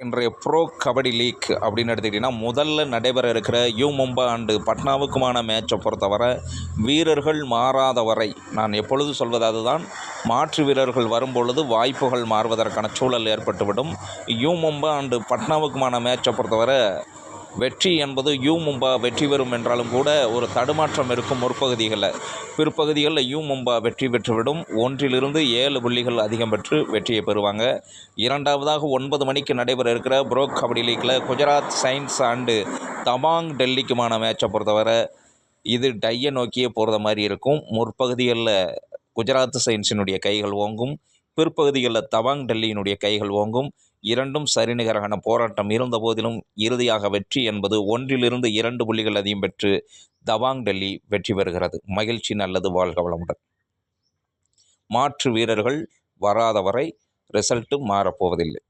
இன்றைய bro kabaddi league அப்படின்னு எடுத்துக்கிட்டிங்கன்னா முதல்ல நடைபெற இருக்கிற யூ மும்பா அண்டு பட்னாவுக்குமான மேட்சை பொறுத்தவரை வீரர்கள் மாறாத வரை நான் எப்பொழுது சொல்வது அதுதான் மாற்று வீரர்கள் வரும்பொழுது வாய்ப்புகள் மாறுவதற்கான சூழல் ஏற்பட்டுவிடும். யூ மும்பா அண்டு பட்னாவுக்குமான மேட்சை பொறுத்தவரை வெற்றி என்பது யூ மும்பா வெற்றி பெறும் என்றாலும் கூட ஒரு தடுமாற்றம் இருக்கும் முற்பகுதிகளில் பிற்பகுதிகளில் யூ மும்பா வெற்றி பெற்றுவிடும். ஒன்றிலிருந்து ஏழு புள்ளிகள் அதிகம் பெற்று வெற்றியை பெறுவாங்க. இரண்டாவதாக ஒன்பது மணிக்கு நடைபெற இருக்கிற ப்ரோ கபடி லீக்கில் குஜராத் சயின்ஸ் அண்டு தமாங் டெல்லிக்குமான மேட்சை பொறுத்தவரை இது டையை நோக்கியே போகிற மாதிரி இருக்கும். முற்பகுதிகளில் குஜராத் சயின்ஸினுடைய கைகள் ஓங்கும். பிற்பகுதிகளில் தவாங் டெல்லியினுடைய கைகள் ஓங்கும். இரண்டும் சரிநிகரான போராட்டம் இருந்த போதிலும் இறுதியாக வெற்றி என்பது ஒன்றிலிருந்து இரண்டு புள்ளிகள் அதிகம் பெற்று தவாங் டெல்லி வெற்றி பெறுகிறது. மகிழ்ச்சி நல்லது வாழ்க வளமுடன். மாற்று வீரர்கள் வராதவரை ரிசல்ட்டும் ரிசல்ட்டு மாறப்போவதில்லை.